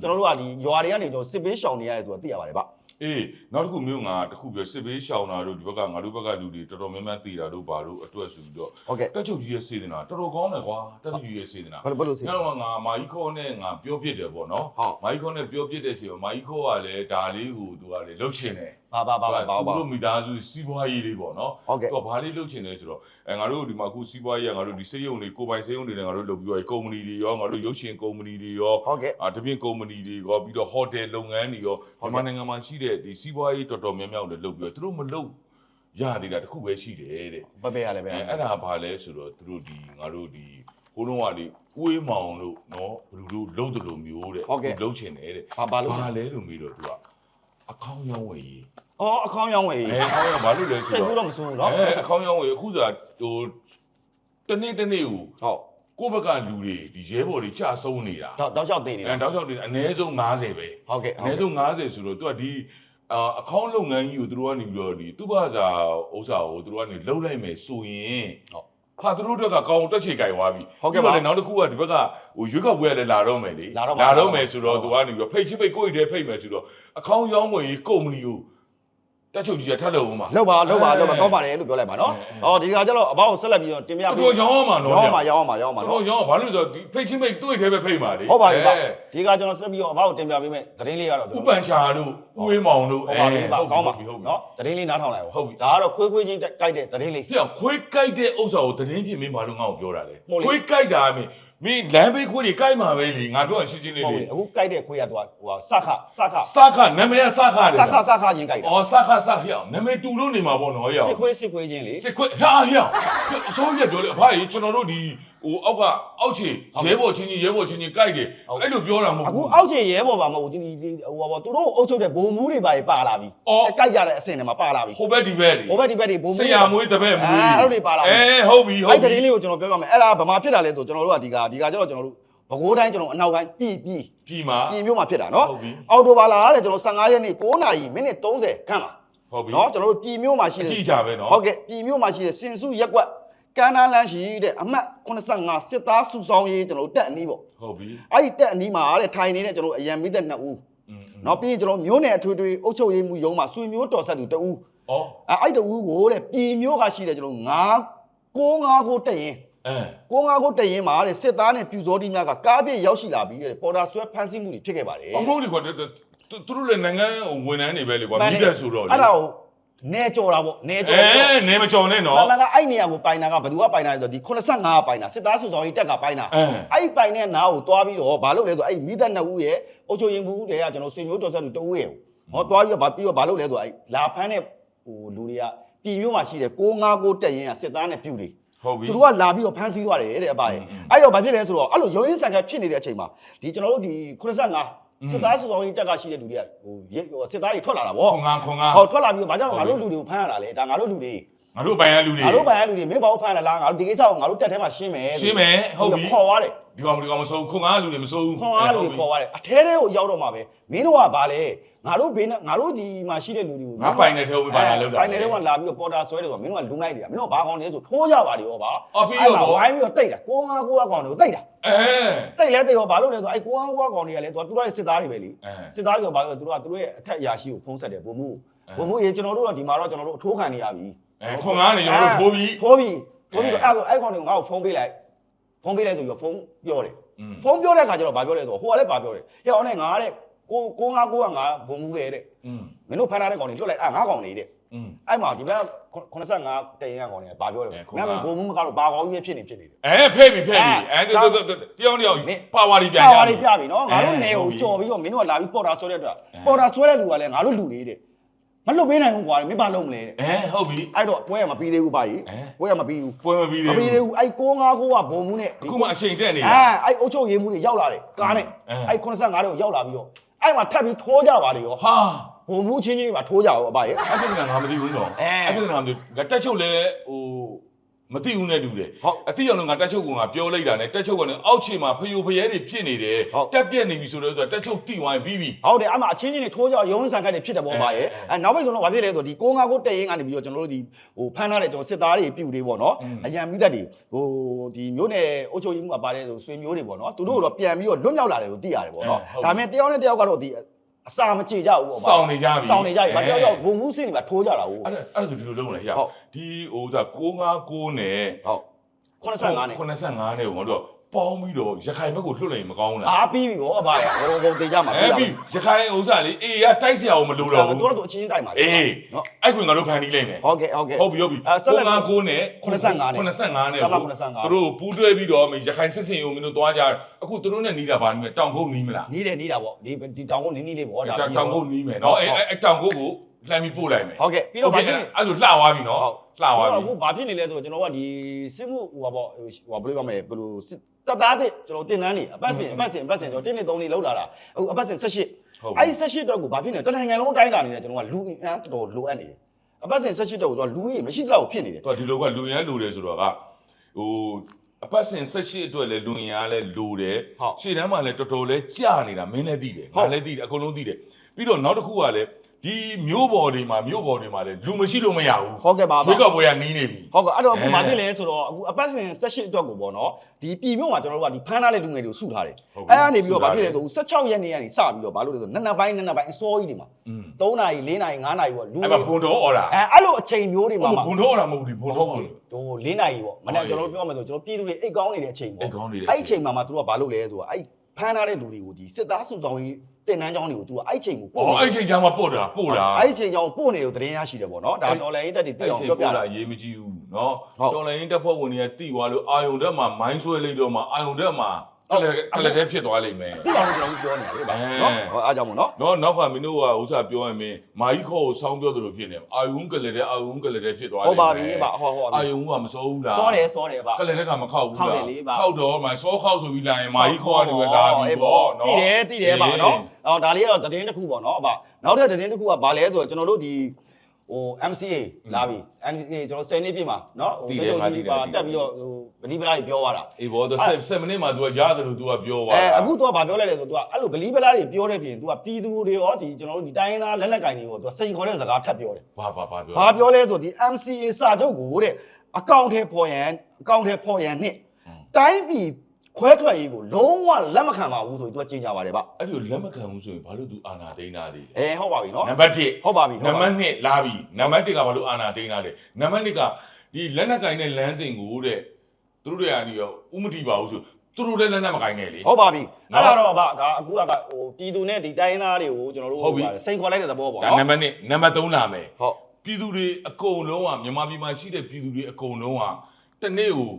ကျွန်တော်တို့ကဒီရွာတွေကနေကျွန်တော်စစ်ပေးရှောင်နေရတယ်ဆိုတာသိရပါတယ်ဗျ အေးနောက်တစ်ခုမျိုးငါတစ်ခုပြောစစ်ဘေးရှောင်တာတို့ဒီဘက်ကငါတို့ဘက်ကလူတွေတော်တော်များများတည်တာတို့ဘာတို့အတွက်ဆိုပြီးတော့ဟုတ်ကဲ့တက်ချုပ်ကြီးရဲ့စေတနာတော်တော်ကောင်းတယ်ကွာတက်ချုပ်ကြီးရဲ့စေတနာဘယ်လိုဘယ်လိုစီနောက်တော့ငါမာကြီးခေါ်နဲ့ငါပြောပြစ်တယ်ပေါ့နော်ဟုတ်မာကြီးခေါ်နဲ့ပြောပြစ်တဲ့အချိန်မှာမာကြီးခေါ်ကလည်းဒါလေးကိုသူကလည်းလှုပ်ရှင်တယ် ပါပါပါပါပါပါသူတို့မိသားစုစီးပွားရေးလေးပေါ့နော်ဟုတ်ကဲ့ သူကဘာလေးလုပ်ချင်လဲဆိုတော့အဲငါတို့ဒီမှာအခုစီးပွားရေးကငါတို့ဒီစေယုံတွေကိုပိုင်စေယုံတွေနဲ့ငါတို့လုပ်ပြီးတော့ကုမ္ပဏီတွေရောငါတို့ရုပ်ရှင်ကုမ္ပဏီတွေရောဟုတ်ကဲ့ အာတပြင်းကုမ္ပဏီတွေရောပြီးတော့ဟိုတယ်လုပ်ငန်းတွေရောဟုတ်ဒီကဲ့မှာနိုင်ငံမှာရှိတဲ့ဒီစီးပွားရေးတော်တော်များများကိုလည်းလုပ်ပြီးတော့သူတို့မလုပ်ရသေးတာတစ်ခုပဲရှိတယ်တဲ့ဘယ်ပဲရလဲဗျအဲအဲ့ဒါဘာလဲဆိုတော့သူတို့ဒီငါတို့ဒီဟိုလုံးကဒီကိုေးမောင်လို့နော်ဘလူတို့လုံးတယ်လို့မျိုးတဲ့လုံးချင်တယ်တဲ့ဘာဘာလို့ဘာလဲလို့မေးတော့သူကအကောင်းရောင်းဝယ်ရေး အော်အကောင်းရောင်းဝယ် အဲအကောင်းရောင်းဘာလို့လဲဆို စိတ် တော့ ကူးတော့မစိုးဘူးเนาะ အဲအကောင်းရောင်းဝယ်အခုဆိုတာဟိုတနေ့တနေ့ကို ဟုတ် ကိုယ့်ဘက်ကလူတွေဒီရဲဘော်တွေကြာဆုံးနေတာ တော့တော့လျှောက်တင်နေ အဲ တာ တောက်လျှောက်တွေအနည်းဆုံး90ပဲ ဟုတ်ကဲ့ အနည်းဆုံး90ဆိုတော့သူကဒီအာအကောင့်လုပ်ငန်းကြီးကိုသူတို့ကနေပြီးတော့ဒီသူ့ဘာသာဥစ္စာကိုသူတို့ကနေလှုပ်လိုက်မယ်ဆိုရင် ဟုတ် ဟာသူတို့တော့ကကောင်းတက်ချေကြိုက်သွားပြီ ဟုတ်ကဲ့ပါ ပြီးတော့လည်းနောက်တစ်ခုကဒီဘက်ကဟိုရွေးကောက်ပွဲလည်းလာတော့မယ်လေ လာတော့မှာ လာတော့မယ်ဆိုတော့ ဟုတ် သူ ပါ ကနေပြီးတော့ဖိတ်ချစ်ဖိတ်ကိုယ့်ရဲ့ဖိတ်မယ်ဆိုတော့အကောင့်ရောင်းဝယ်ရေးကုမ္ပဏီကို တက်ချုပ်ကြီးကထက်လို့ဦးမှာလောက်ပါလောက်ပါလောက်ပါကောင်းပါတယ်လို့ပြောလိုက်ပါနော်ဟောဒီကကြတော့အဘောက်ဆက်လက်ပြီးတော့တင်ပြပြီးတော့ရောင်းအောင်ပါနော်ရောင်းအောင်ပါရောင်းအောင်ပါရောင်းအောင်ပါနော်ရောင်းအောင်ဘာလို့ဆိုဒီဖိတ်ချင်းဖိတ်တွေ့သေးပဲဖိတ်ပါလေဟုတ်ပါပြီဒီကကျွန်တော်ဆက်ပြီးတော့အဘောက်တင်ပြပေးမယ်သတင်းလေးကတော့ဥပန်ချာတို့ဦးဝေးမောင်တို့ဟုတ်ပါပြီကောင်းပါပြီဟုတ်ပြီနော်သတင်းလေးနားထောင်လိုက်ပါဟုတ်ပြီဒါကတော့ခွေးခွေးချင်းကြိုက်တဲ့သတင်းလေးပြန်ခွေးကြိုက်တဲ့ဥစ္စာကိုသတင်းပြင်မင်းဘာလို့ငါ့ကိုပြောတာလဲခွေးကြိုက်တာအမေ မင်းလမ်းဘေးခွေးတွေကြိုက်မှာပဲလေငါပြောရရှင်းရှင်းလေးဟုတ်လေပြီအခုကြိုက်တဲ့ခွေးကသူကဟိုဟာစခစခစခနာမည်ကစခတယ်စခစခချင်းကြိုက်တာအော်စခစခရအောင်နာမည်တူလို့နေမှာပေါ့နော်ရအောင်စစ်ခွေးစစ်ခွေးချင်းလေစစ်ခွေးဟာရအောင်အစိုးရပြောလေအဖိုးကြီးကျွန်တော်တို့ဒီ ဟိုအောက်ကအောက်ခြေရဲဘော်ချင်းချင်းရဲဘော်ချင်းချင်းကြိုက်တယ်အဲ့လိုပြောတာမဟုတ်အခုဘူး အောက်ခြေရဲဘော်ပါမဟုတ်ဘူးဒီဒီဟိုပါသူတို့အုပ်ချုပ်တဲ့ဘုံမူးတွေပါပါလာပြီအော် ကြိုက်ကြတဲ့အဆင့်တွေမှာပါလာပြီဟိုဘက်ဒီဘက်ဟိုဘက်ဒီဘက်တွေဘုံမူးဆရာမွေးတပည့်မွေးအဲအဲ့လိုတွေပါလာပြီ အဲဟုတ်ပြီဟုတ်အဲ့ပြီသတင်းလေးကိုကျွန်တော်ပြောပြမယ်အဲ့ဒါဗမာဖြစ်တာလဲဆိုကျွန်တော်တို့ကဒီကဒီကကျတော့ကျွန်တော်တို့ဘကိုးတိုင်းကျွန်တော်အနောက်ပိုင်းပြည်ပြည်ပြီမှာ ပြည်မျိုးမှာဖြစ်တာနော်ဟုတ်ပြီ အော်တိုဘာလာတဲ့ကျွန်တော်15ရက်နေ့9နာရီမိနစ်30ခန့်ပါဟုတ်ပြီနော်ကျွန်တော်တို့ပြည်မျိုးမှာရှိအတဲ့ကြည့်ကြပဲနော် ဟုတ်ကဲ့ပြည်မျိုးမှာရှိတဲ့စင်စုရက်ကွက် ကမ်းနားလမ်းရှိတဲ့အမှတ်85စစ်သားစုဆောင်ရေးကျွန်တော်တို့တက်အနီးပေါ့ဟုတ်ပြီအဲ့ဒီတက်အနီးမှာတဲ့ထိုင်နေတဲ့ကျွန်တော်တို့အရန်မိသက်နှစ်ဦးอืมနော်ပြီးရင်ကျွန်တော်မျိုးနယ်အထွေထွေအုပ်ချုပ်ရေးမှုရုံးမှာဆွေမျိုးတော်ဆက်သူတဦးဩအဲ့အဲ့တဦးကိုတဲ့ပြည်မျိုးကရှိတဲ့ကျွန်တော်9 95ကိုတက်ရင်အဲ95ကိုတက်ရင်မှာတဲ့စစ်သားနဲ့ပြူစောတိများကကားပြည့်ရောက်ရှိလာပြီးတဲ့ပေါ်တာဆွဲဖမ်းဆီးမှုတွေဖြစ်ခဲ့ပါတယ်အမဟုတ်ဒီကွာသူသူတို့လည်းနိုင်ငံဝန်ထမ်းတွေပဲလေကွာမိသက်ဆိုတော့လေအဲ့ဒါကို နေကြော်တာပေါ့နေကြော်အဲပြီးတော့နေမကြော်နဲ့နော်မမကအဲ့နေရာကိုပိုင်တာကဘယ်သူကပိုင်တာလဲဆိုတော့ဒီ85ကပိုင်တာစစ်သားစုဆောင်ရေးတက်ကပိုင်တာအဲအဲ့ဒီပိုင်တဲ့နားကိုတွားပြီးတော့ဘာလုပ်လဲဆိုအဲ့မိသက်နှစ်ဦးရဲ့အုပ်ချုပ်ရေးမှုတွေကကျွန်တော်ဆွေမျိုးတော်ဆက်သူတဦးရဲ့ဟောတွားပြီးတော့ဘာပြီးတော့ဘာလုပ်လဲဆိုအဲ့လာဖမ်းတဲ့ဟိုလူတွေကပြည်မျိုးမှာရှိတဲ့659တက်ရင်ကစစ်သားနဲ့ပြူတွေဟုတ်ပြီသူတို့ကလာပြီးတော့ဖမ်းဆီးသွားတယ်တဲ့အပါရဲ့อืมအဲ့တော့ဘာဖြစ်လဲဆိုတော့အဲ့လိုရုံရင်းဆန်ခတ်ဖြစ်နေတဲ့အချိန်မှာဒီကျွန်တော်တို့ဒီ85 စစ်သားစုဆောင်ရေးတက်ကရှိတဲ့လူတွေကဟိုရဲဟိုစစ်သားတွေထွက်လာတာဗောခွန်ငါခွန်ငါဟောထွက်လာပြီးတော့ဘာကြောင့်ဟုတ်ငါပြီတို့လူတွေကိုဖမ်းရတာလဲဒါငါတို့လူတွေငါတို့ပိုင်ရလူတွေငါတို့ပိုင်ရလူတွေမင်းဘာလို့ဖမ်းရလားငါတို့ဒီကိစ္စကိုငါတို့တက်ထဲမှာရှင်းမယ်ရှင်းမယ်ဟုတ်ပြီခေါ်သွားတယ် ဒီကောင်ဒီကောင်မစိုးဘူးခွန်ကားလူတွေမစိုးဘူးခွန်အားလူတွေခေါ်ရတယ်အထဲထဲကိုရောက်တော့မှာပဲမင်းတို့ကဘာလဲငါတို့ဘေးနဲ့ငါတို့ဒီမှာရှိတဲ့လူတွေကိုငါပိုင်နေတယ်ဟုတ်ပြီဘာလာလောက်တာပိုင်နေတဲ့ကလာပြီးတော့ပေါ်တာဆွဲတယ်ဆိုတော့မင်းတို့ကလူငိုက်တွေကမင်းတို့ကဘာကောင်းလဲဆိုထိုးကြပါလေရောပါအော်ပြီးရောဝိုင်းပြီးတော့တိတ်တာကိုငါကိုကကောင်တွေကိုတိတ်တာအဲတိတ်လဲတိတ်ရောဘာလို့လဲဆိုတော့အဲကိုငါကိုကကောင်တွေကလည်းသူကသူတို့ရဲ့စစ်သားတွေပဲလေအဲစစ်သားတွေကဘာလို့လဲသူတို့ကသူတို့ရဲ့အထက်အရာရှိကိုဖုံးဆက်တယ်ဘုံမှုဘုံမှုရေကျွန်တော်တို့ကဒီမှာတော့ကျွန်တော်တို့အထိုးခံနေရပြီအဲခွန်ကားနေကျွန်တော်တို့ထိုးပြီးထိုးပြီးထိုးပြီးဆိုအဲ့အဲ့ကောင်တွေကငါ့ကိုဖုံးပေးလိုက် ဖုန်းပေးလိုက်ဆိုပြီးဖုန်းပြောတယ်ဖုန်းပြောတဲ့အခါကျတော့ဘာပြောလဲဆိုတော့ဟိုကလည်းဘာပြောတယ်ဟဲ့အောင်နဲ့ငါတဲ့ကိုကိုငါကိုကငါဘုံမှုလေတဲ့မင်းတို့ဖမ်းထားတဲ့ကောင်တွေလွတ်လိုက်အာငါကောင်တွေတဲ့အဲ့မှာဒီဘက်85တရင်ကကောင်တွေကဘာပြောလဲငါဘုံမှုမကတော့ဘာကောင်ကြီးပဲဖြစ်နေဖြစ်နေတယ်အဲဖိတ်ပြီဖိတ်ပြီအဲတယောက်တယောက်တယောက်ပါဝါဒီပြန်ပါဝါဒီပြပြီနော်ငါတို့နယ်ကိုကြော်ပြီးတော့မင်းတို့ကလာပြီးပေါ်တာဆွဲတဲ့အတွက်ပေါ်တာဆွဲတဲ့လူကလည်းငါတို့လူတွေတဲ့ မလွတ်ပေးနိုင်ဘူးကွာမင်းဘာလုပ်မလဲတဲ့အဲဟုတ်ပြီအဲ့တော့ပွဲရမပြီးသေးဘူးဗာကြီးအဲပွဲရမပြီးဘူးပွဲမပြီးမသေးပြီးသေးဘူးအဲ့659ကဘုံမှုနဲ့အခုမှအချိန်တက်နေအဲအဲ့အုတ်ချုပ်ရေးမှုတွေရောက်လာတယ်ကားနဲ့အဲအဲ့85တဲ့ကိုရောက်လာပြီးတော့အဲ့မှာထပ်ပြီးထိုးကြပါလေရောဟာဘုံမှုချင်းချင်းပါထိုးကြရောအဘရဲ့အဲ့ပြဿနာငါမသိဘူးနော်အဲအဲ့ပြဿနာမျိုးငါတက်ချုပ်လဲဟို မသိဘူးနဲ့တူတယ်ဟုတ်အတိအောင်လို့ငါတက်ချုပ်ကငါပြောလိုက်တာနဲ့တက်ချုပ်ကလည်းအောက်ခြေမှာဖယိုဖယဲတွေဖြစ်နေတယ်ဟုတ် တက်ပြက်နေပြီဆိုတော့တက်ချုပ်တိဝိုင်းပြီးပြီ ဟုတ်တယ်အမှအချင်းချင်းတွေထိုးကြရုံးဆန်ခိုက်တွေဖြစ်တယ်ပေါ့ပါရဲ့အဲအဲနောက်ပိုင်းဆိုတော့ဘာဖြစ်လဲဆိုတော့ဒီ659ကိုတက်ရင်ကနေပြီးတော့ကျွန်တော်တို့ဒီဟိုဖမ်းထားတဲ့ကျွန်တော်စစ်သားတွေပြူတွေပေါ့နော်อืมအရန်မိသက်တွေဟိုဒီမျိုးနယ်အုပ်ချုပ်ရေးမှုကပါတယ်ဆိုဆွေမျိုးတွေပေါ့နော်သူတို့ကတော့ပြန်ပြီးတော့လွတ်မြောက်လာတယ်လို့သိရတယ်ပေါ့နော်အဲဟုတ်ဒါပေမဲ့တယောက်နဲ့တယောက်ကတော့ဒီ အစာမကြေကြဘူးပေါ့ပါစောင်းနေကြပြီစောင်းနေကြပြီဘာတယောက်အဲတော့ဘုံမှုစင်တွေပါထိုးကြတာဟုတ်အဲ့ဒါအဲ့ဒါဒီလိုလုပ်မလဲဟဲ့ဟုတ်ဒီဟိုဒါ659နဲ့ဟုတ်85နဲ့85နဲ့ဟိုတော့ ပေါင်းပြီးတော့ရခိုင်ဘက်ကိုလွှတ်လိုက်ရင်မကောင်းဘူးလား အားပြီးပြီဗောအဘရဲ့ဘုံဘုံတေးကြမှာ အဲပြီးရခိုင်ဥစ္စာလေးအေးရတိုက်เสียအောင်မလိုတော့ဘူး တို့တော့အချင်းချင်းတိုက်မှာလေ အေး နော် အဲ့ကွင်ငါတို့ဖန်တီးလိုက်မယ် ဟုတ်ကဲ့ဟုတ်ကဲ့ ဟုတ်ပြီဟုတ်ပြီ အဲဆက်လက် 659နဲ့ 85နဲ့ 85နဲ့ ကမ္ဘာ ကို 85 သူတို့ပူးတွဲပြီးတော့ရခိုင်စစ်စင်ရုံမင်းတို့သွားကြအခုသူတို့နဲ့နီးတာဗာနီးမယ်တောင်ကုန်းနီးမလား နီးတယ်နီးတာဗောဒီဒီတောင်ကုန်းနီးနီးလေးဗောဒါ တောင်တောင်ကုန်းနီးမယ်နော်အဲအဲတောင်ကုန်းကို လှမ်းပြီးပို့လိုက်မယ်ဟုတ်ကဲ့ပြီးတော့ဗာဖြစ်နေအဲ့ဆိုလှသွားပြီနော်ဟုတ်လှသွားပြီအခုဘာဖြစ်နေလဲဆိုတော့ကျွန်တော်ကဒီစစ်မှုဟိုပါဗောဟိုဘယ်လိုပြောမလဲဘယ်လိုစစ်တပ်သားတဲ့ကျွန်တော်တင်တန်းနေအပတ်စဉ်အပတ်စဉ်အပတ်စဉ်ကျွန်တော်တင်းနေ3နေလောက်လာတာအခုအပတ်စဉ်18ဟုတ်ပြီအဲ့ဒီ18တော့ကိုဘာဖြစ်နေလဲတနိုင်ငံလုံးတိုင်းလာနေတယ်ကျွန်တော်ကလူအင်အားတော်တော်လိုအပ်နေတယ်အပတ်စဉ်18တော့ကိုကျွန်တော်လူကြီးမရှိတော့ဖြစ်နေတယ်သူကဒီလိုကလူရန်လူတယ်ဆိုတော့ကဟိုအပတ်စဉ်18အတွက်လည်းလူရန်လည်းလူတယ်ဟုတ်ရှေ့တန်းမှာလည်းတော်တော်လေးကြာနေတာမင်းလည်းသိတယ်ဟုတ်ငါလည်းသိတယ်အကုန်လုံးသိတယ်ပြီးတော့နောက်တစ်ခုကလည်း ဒီမျိုးပေါ်တွေမှာမြို့ပေါ်တွေမှာလည်းလူမရှိလို့မရဘူးဟုတ်ကဲ့ပါပါ ရွေးကောက်ပွဲကနီးနေပြီ ဟုတ်ကဲ့အဲ့တော့အခုမသိလဲဆိုတော့အခုအပတ်စဉ် session အတွက်ကိုပေါ့နော်ဒီပြည်မြို့မှာကျွန်တော်တို့ကဒီဖမ်းထားတဲ့လူငယ်တွေကိုစုထားတယ်ဟုတ်ကဲ့အဲ့ကနေပြီးတော့ဗာဖြစ်လဲဆို16ရက်နေ့ကနေစပြီးတော့ဗာလို့လဲဆိုနက်နက်ပိုင်းနက်နက်ပိုင်းအစောကြီးတွေမှာอืม 3နာရီ4နာရီ5နာရီပေါ့လူအဲ့မှာဘုံတော်ဩလာအဲအဲ့လိုအချိန်မျိုးတွေမှာဘုံတော်ဩလာမဟုတ်ဘူးဒီဘုံတော်ဩလာ တို့4နာရီပေါ့မနေ့ကျွန်တော်တို့ပြောမှဆိုကျွန်တော်ပြည်သူတွေအိတ်ကောင်းနေတဲ့အချိန်ပေါ့အိတ်ကောင်းနေတဲ့အချိန် အဲ့ဒီအချိန်မှာမှသူတို့ကဗာလို့လဲဆိုတော့အဲ့ဒီဖမ်းထားတဲ့လူတွေကိုဒီစစ်သားစုဆောင်ရေး တင်တန်းကြောင်းတွေကိုသူကအဲ့ချိန်ကိုပို့ဩအဲ့ချိန်ကြောင်းမှာပို့တာပို့တာအဲ့ချိန်ကြောင်းပို့နေလို့သတင်းရရှိတယ်ပေါ့နော်ဒါတော်လန်ရေးတက်တွေတိအောင်ပြောပြတာအရေးမကြီးဘူးနော်တော်လန်ရေးတက်ဖွဲ့ဝင်တွေကတိသွားလို့အာယုံတက်မှာမိုင်းဆွဲလိုက်တော့မှအာယုံတက်မှာ တဟုတ်လဲတလဲတဲ့ဖြစ်သွားလိမ့်မယ်သိအောင်ကျွန်တော်ပြောနေတာလေဗျာအဲနော်ဟောအားကြောင့်မို့နော် နော်နောက်ကမင်းတို့ကဥစ္စာပြောရင်မင်းမာကြီးခေါ်ကိုစောင်းပြောသလိုဖြစ်နေအာယုံကလေးတဲ့အာယုံကလေးတဲ့ဖြစ်သွားလိမ့်ဟုမယ်တ်ပါပြီဗျဟောဟောအာယုံကမစိုးဘူးလားစောတယ်စောတယ်ဗျ ကလေးတဲ့ကမခောက်ဘူးခောက်လားတယ်လေဗျ ခောက်တော့မှစောခောက်ဆိုပြီးလာရင်မာကြီးခေါ်ကနေပဲလာပြီပေါ့နော် တိတယ်တိတယ်ဗျနော်အော်ဒါလေးကတော့သတင်းတစ်ခုပေါ့နော်ဗျနောက်ထပ်သတင်းတစ်ခုကဘာလဲဆိုတော့ကျွန်တော်တို့ဒီ ဟို MCA လာပြီ MCA ကျွန်တော်10နှစ်ပြည့်မှာနော်ဟိုတချို့ကြီးပါတက်ပြီးတော့ဟိုပတိပလာကြီးပြောသွားတာ အေးဘောတော့7မိနစ်မှ तू ကရတယ်လို့ तू ကပြောသွား အဲ တာ အခုတော့ဗာပြောလိုက်တယ်ဆိုတော့ तू အဲ့လိုဗလီပလာတွေပြောတဲ့ပြင် तू ကပြည်သူတွေရောဒီကျွန်တော်တို့ဒီတိုင်းသားလက်လက်ကင်တွေရော तू စိန်ခေါ်တဲ့စကားထပ်ပြောတယ် ဘာဘာဘာပြော ။ဘာပြောလဲဆိုဒီ MCA စာချုပ်ကိုတဲ့အကောင့်ထဲပေါ်ရန်အကောင့်ထဲပေါ်ရန်နှစ်တိုင်းပြည် ခွဲထွက်ရေးကိုလုံးဝလက်မခံပါဘူးဆိုပြီး तू ကကြေညာပါတယ်ဗျအဲ့ဒီလက်မခံဘူးဆိုရင်ဘာလို့ तू အာနာဒိန်းတာတွေလဲ။အဲဟုတ်ပါပြီနော်နံပါတ်1။ဟုတ်ပါပြီနံပါတ်2လာပြီနံပါတ်1ကဘာလို့အာနာဒိန်းတာလဲနံပါတ်2ကဒီလက်နက်ကင်တဲ့လမ်းစဉ်ကိုတဲ့သူတို့တွေကနေရောဥမတိပါဘူးဆိုသူတို့လည်းလက်နက်မကင်ခဲ့လေဟုတ်ပါပြီနော်အဲ့ဒါတော့ဗျဒါအခုကဟိုပြည်သူနဲ့ဒီတိုင်းသားတွေကိုကျွန်တော်တို့ဟုတ်ပြီစိန်ခေါ်လိုက်တဲ့သဘောပေါ့ဒါနော်နံပါတ်1နံပါတ်3လာမယ်ဟုတ်ပြည်သူတွေအကုန်လုံးကမြန်မာပြည်မှာရှိတဲ့ပြည်သူတွေအကုန်လုံးကတနေ့ကို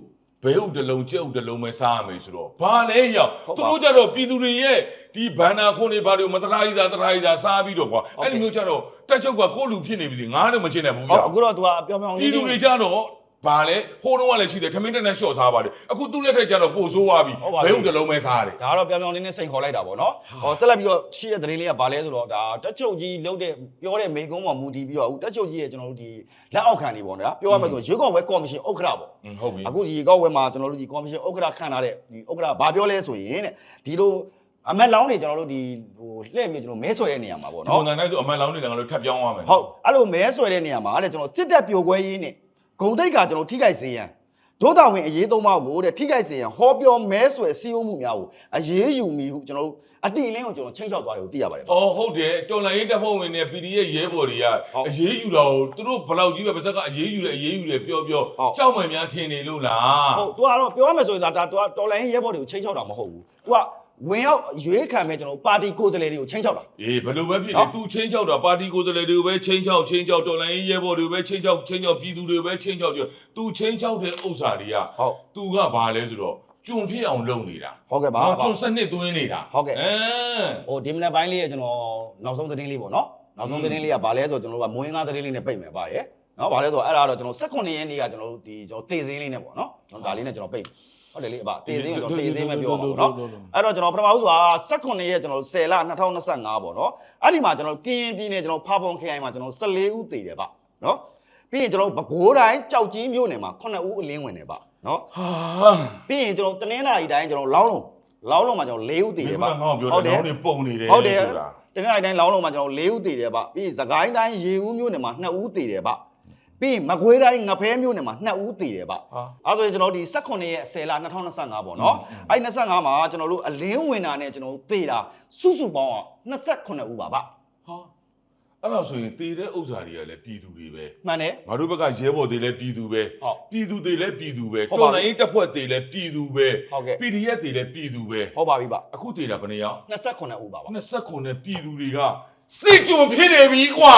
ဘဲဥတစ်လုံးကြက်ဥတစ်လုံးပဲစားရမယ်ဆိုတော့ဘာလဲရောက်ဟုတ်သူပါတို့ကြတော့ပြည်သူတွေရဲ့ဒီဘန္နာခွန်တွေဘာတွေမတရာကြီးစားတရာကြီးစားစားပြီးတော့ကွာဟုတ်အဲ့ဒီမျိုးကြတော့တက်ချုပ်ကကိုယ့်လူဖြစ်နေပြီငါတော့မချင်တဲ့ဘူးဟုတ်ရောက်အခုတော့ तू ကပြောင်းပြောင်းပြည်သူတွေကြတော့ ဘာလဲဟိုးတော့ကလည်းရှိတယ်ထမင်းတက်နဲ့ရှော့စားပါတယ်အခုသူ့လက်ထက်ကျတော့ပို့ဆိုးသွားပြီဟုတ်ပါပြီဘဲုံတစ်လုံးပဲစားတယ် ဒါကတော့ပြောင်ပြောင်လေးနဲ့စိန်ခေါ်လိုက်တာပေါ့နော်ဟောဆက်လက်ပြီးတော့ရှိတဲ့သတင်းလေးကဘာလဲဆိုတော့ဒါတက်ချုပ်ကြီးလုံးတဲ့ပြောတဲ့မိကုံးပေါ်မူတည်ပြီးတော့အခုတက်ချုပ်ကြီးရဲ့ကျွန်တော်တို့ဒီလက်အောက်ခံနေပေါ့နော်ပြောရမယ်ဆိုရွေးကောက်ပွဲကော်မရှင်ဥက္ကဋ္ဌပေါ့อืมဟုတ်ပြီ အခုဒီကောက်ဝဲမှာကျွန်တော်တို့ဒီကော်မရှင်ဥက္ကဋ္ဌခန့်ထားတဲ့ဒီဥက္ကဋ္ဌဘာပြောလဲဆိုရင်တဲ့ဒီလိုအမက်လောင်းတွေကျွန်တော်တို့ဒီဟိုလှည့်ပြီးကျွန်တော်မဲဆွဲတဲ့နေရာမှာပေါ့နော် နော်ငါနိုင်ဆိုအမှန်လောင်းနေတယ်ငါတို့ထပ်ပြောင်းသွားမယ်ဟုတ်အဲ့လိုမဲဆွဲတဲ့နေရာမှာတဲ့ကျွန်တော်စစ်တပ်ပြိုကွဲရေးနဲ့ ဂုံတိတ်ကကျွန်တော်ထိခိုက်စေရန်ဒုတာဝင်အရေးသုံးပါးကိုတဲ့ထိခိုက်စေရန်ဟောပြောမဲဆွဲစီးအုံမှုများကိုအရေးယူမိဟုကျွန်တော်တို့အတိအလင်းကိုကျွန်တော်ချိန်ချောက်သွားတယ်ကိုသိရပါတယ်ပေါ့အော်ဟုတ်တယ်တော်လိုင်းရေးတပ်ဖွဲ့ဝင်တွေ PDF ရဲဘော်တွေကဟုတ်အရေးယူတော့သူတို့ဘယ်လောက်ကြီးပဲပါဇက်ကအရေးယူတယ်အရေးယူတယ်ပြောပြောဟုတ်ကြောက်မှန်များထင်နေလို့လားဟုတ်သူကတော့ပြောရမယ်ဆိုရင်ဒါဒါသူကတော်လိုင်းရဲဘော်တွေကိုချိန်ချောက်တာမဟုတ်ဘူးသူက ဝင်ရောက်ရွေးခံမဲ့ကျွန်တော်တို့ပါတီကိုယ်စားလှယ်တွေကိုချိန်ချောက်တာအေးဘယ်လိုပဲဖြစ်ဟုနေတ်သူချင်းချောက်တာပါတီကိုယ်စားလှယ်တွေကိုပဲချင်းချောက်ချင်းချောက်တော်လိုင်းရေးရဲဘော်တွေကိုပဲချင်းချောက်ချင်းချောက်ပြည်သူတွေပဲချင်းချောက်ကြသူချင်းချောက်တဲ့ဥစ္စာတွေကဟုတ်သူကဘာလဲဆိုတော့ကျွံဖြစ်အောင်လုပ်နေတာဟုတ်ကဲ့ပါနော်ကျွံစနစ်သွင်းနေတာဟုတ်ကဲ့အဲဟိုဒီမနက်ပိုင်းလေးကကျွန်တော်နောက်ဆုံးသတင်းလေးပေါ့နော်နောက်ဆုံးသတင်းလေးကဘာလဲဆိုတော့ကျွန်တော်တို့ကမွေးငါသတင်းလေးနဲ့ပိတ်မယ်ပါရဲ့နော်ဘာလဲဆိုတော့အဲ့ဒါတော့ကျွန်တော်18ရက်နေ့ကကျွန်တော်တို့ဒီကျွန်တော်တေစင်းလေးနဲ့ပေါ့နော်ကျွန်တော်ဒါလေးနဲ့ကျွန်တော်ပိတ် ဟုတ်တယ်လေအဘတေစင်းကိုကျွန်တော်တေစင်းပဲပြောပါပေါ့နော်အဲ့တော့ကျွန်တော်ပထမဦးစွာ18ရက်ကျွန်တော်10လ2025ပေါ့နော်အဲ့ဒီမှာကျွန်တော်ကင်းပြည်နယ်ကျွန်တော်ဖာပွန်ခရိုင်မှာကျွန်တော်14ဦးတည်တယ်ဗျနော်ပြီးရင်ကျွန်တော်ပဲခူးတိုင်းကြောက်ကြီးမြို့နယ်မှာ9ဦးအလင်းဝင်တယ်ဗျနော်ဟာပြီးရင်ကျွန်တော်တနင်္လာရီတိုင်းကျွန်တော်လောင်းလုံးလောင်းလုံးမှာကျွန်တော်4ဦးတည်ဒီတယ်မှာဗျငါ့ကိုပြောတယ်နောင်နေပုံနေတယ်ဟုတ်တယ်ဆိုတာတနင်္လာရီတိုင်းလောင်းလုံးမှာကျွန်တော်၄ဦးတည်တယ်ဗျပြီးရင်စကိုင်းတိုင်းရေဦးမြို့နယ်မှာ2ဦးတည်တယ်ဗျ ပြီးရင်မကွေးတိုင်းငဖဲမြို့နယ်မှာနှစ်ဦးတည်တယ်ဗျအဲဆိုရင်ကျွန်တော်ဒီ18ရက်10လ2025ပေါ့နော်အဲ့25မှာကျွန်တော်တို့အလင်းဝင်တာနဲ့ကျွန်တော်တို့တည်တာစုစုပေါင်း28ဦးပါဗျဟာအဲ့တော့ဆိုရင်တည်တဲ့ဥစ္စာတွေကလည်းပြည်သူတွေပဲမှန်တယ်ငါတို့ဘက်ကရဲဘော်တွေလည်းပြည်သူပဲပြည်သူတွေလည်းပြည်သူပဲတော်လိုင်းတပ်ဖွဲ့တွေလည်းပြည်သူပဲ PDF တွေလည်းပြည်သူပဲဟုတ်ပါပြီဗျအခုတည်တာဘယ်နှယောက်28ဦးပါဗျ28ပြည်သူတွေကစစ်ကြုံဖြစ်နေပြီကွာ